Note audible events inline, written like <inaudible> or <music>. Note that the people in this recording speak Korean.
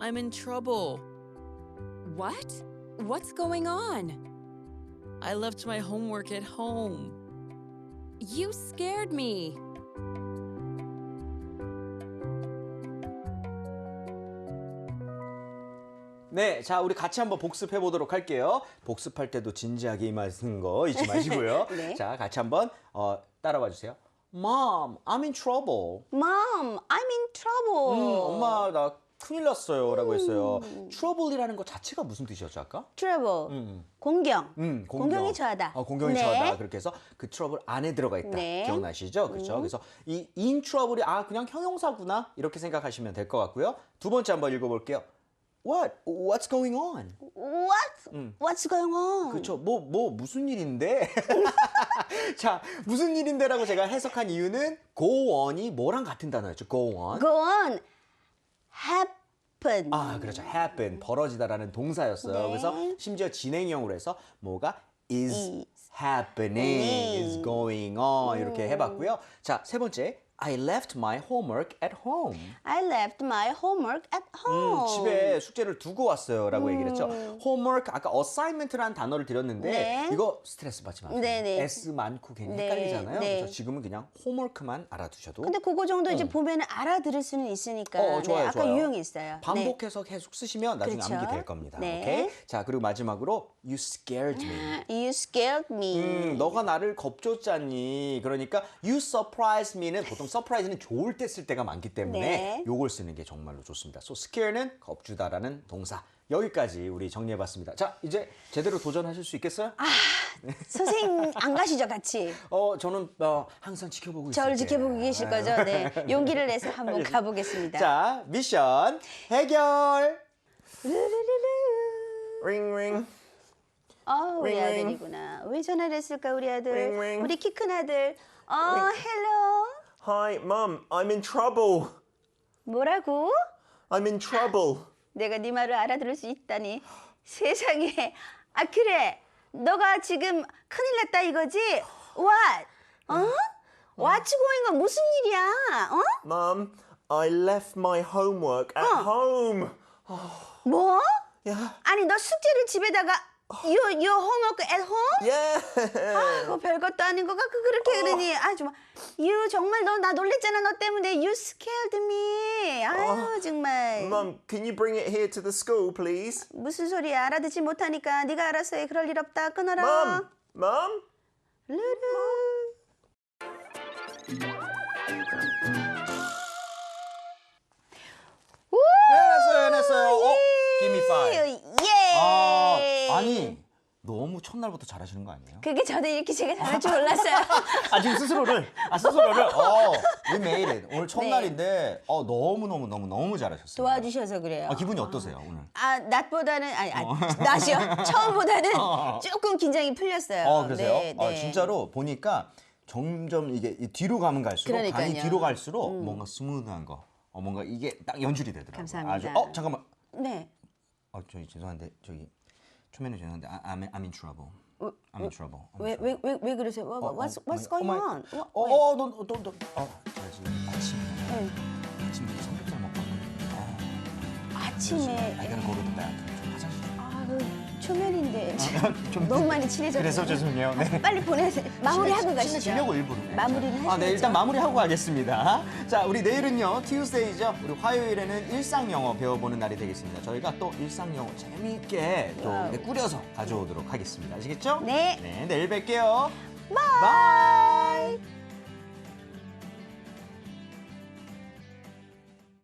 I'm in trouble. What? What's going on? I left my homework at home. You scared me. 네, 자 우리 같이 한번 복습해 보도록 할게요. 복습할 때도 진지하게 임하는 거 잊지 마시고요. 네. 자, 같이 한번 어, 따라와 주세요. Mom, I'm in trouble. Mom, I'm in trouble. 음, 엄마 나 큰일 났어요 라고 했어요. trouble이라는 거 자체가 무슨 뜻이었죠 아까? trouble. 음. 공경. 음, 공경이 처하다. 어, 공경이 네. 처하다. 그렇게 해서 그 트러블 안에 들어가 있다. 네. 기억나시죠? 그렇죠? 그래서 이 in trouble이 아 그냥 형용사구나 이렇게 생각하시면 될 것 같고요. 두 번째 한번 읽어 볼게요. What? What's going on? What? What's going on? 음. 그렇죠. 뭐 뭐 무슨 일인데? <laughs> 자, 무슨 일인데라고 제가 해석한 이유는 go on이 뭐랑 같은 단어였죠? go on. Go on. Happen. 아, 그렇죠. happen 벌어지다라는 동사였어요. 네. 그래서 심지어 진행형으로 해서 뭐가 is, Is happening, is going on 이렇게 해봤고요. 자, 세 번째. I left my homework at home. I left my homework at 음, home. 집에 숙제를 두고 왔어요라고 얘기를 했죠. homework 아까 assignment라는 단어를 드렸는데 음. 네. 이거 스트레스 받지 마세요. 네네. S 많고 괜히 네, 헷갈리잖아요. 네. 그래서 지금은 그냥 homework만 알아두셔도 근데 그거 정도 이제 보면 알아들을 수는 있으니까. 어, 좋아요, 네, 아까 좋아요. 유형이 있어요. 네. 반복해서 계속 쓰시면 나중에 그렇죠. 암기 될 겁니다. 네. 오케이? 자, 그리고 마지막으로 you scared me. <gasps> You scared me. 음, 너가 나를 겁줬잖니. 그러니까 you surprised me는 보통 surprise는 좋을 때 쓸 때가 많기 때문에 네. 요걸 쓰는 게 정말로 좋습니다. so scare는 겁주다라는 동사. 여기까지 우리 정리해봤습니다. 자, 이제 제대로 도전하실 수 있겠어요? 아, 선생님 안 가시죠 같이? <laughs> 어, 저는 어, 항상 지켜보고 있어요. 저를 지켜보고 계실 거죠? 네. 용기를 내서 한번 가보겠습니다. 자, 미션 해결. ring ring. 어, 우리 ring. 아들이구나. 왜 전화를 했을까, 우리 아들? ring. 우리 키 큰 아들. 어, 헬로. Hi, Mum. I'm in trouble. 뭐라고? I'm in trouble. 내가 네 말을 알아들을 수 있다니. 세상에. 아, 그래. 너가 지금 큰일 났다 이거지? What? 어? What's going on? 무슨 일이야? 어? Mum, I left my homework at home. 뭐? Yeah. 아니, 너 숙제를 집에다가 your, your homework at home? Yeah. 아이고 별것도 아닌 거가 그 그렇게 그러니 아 정말 you 정말 너 나 놀랬잖아 너 때문에 you scared me 아유 정말 Mum, can you bring it here to the school, please? 무슨 소리야 알아듣지 못하니까 네가 알아서 해 그럴 일 없다 끊어라 Mum, Mum. 루루 해냈어요, 해냈어요. 어, give me five. 예 아, 아니 너무 첫날부터 잘하시는 거 아니에요? 그게 저도 이렇게 제가 잘할 줄 몰랐어요 <laughs> 아 지금 스스로를 아 스스로를 어, we made it. 오늘 네. 첫날인데 어 너무 너무 너무 너무 잘하셨어요. 도와주셔서 그래요 아, 기분이 어떠세요 오늘? 아 낮보다는 아니 아, <laughs> 낮이요 처음보다는 <laughs> 조금 긴장이 풀렸어요 어 그러세요? 네, 어, 네. 진짜로 보니까 점점 이게 이 뒤로 가면 갈수록 그러니까요. 음. 뒤로 갈수록 뭔가 스무드한 거, 어, 뭔가 이게 딱 연출이 되더라고요. 감사합니다. 아주, 어 잠깐만, 네어 저기 죄송한데 저기 죄송한데 아, I'm, I'm in trouble. I'm in trouble. In 왜. 왜 왜 왜 그러세요? What- 어, what's 어, what's 어, going 어, on? What- 어, 왜? 어, 너, 너, 너, 어, 제가 지금 아침에 아침부터 삼겹살 먹고 왔거든요. 아침에 I gotta go to the bathroom. 초면인데 좀 너무 많이 친해졌어요. 그래서 죄송해요. 네. 빨리 보내세요. 마무리하고 가시죠. 친해지려고 일부러. 마무리는 아, 네. 일단 마무리하고 가겠습니다. 자, 우리 내일은요, Tuesday죠. 우리 화요일에는 일상 영어 배워보는 날이 되겠습니다. 저희가 또 일상 영어 재미있게 또 와우. 네, 꾸려서 가져오도록 하겠습니다. 아시겠죠? 네. 네, 내일 뵐게요. 바이.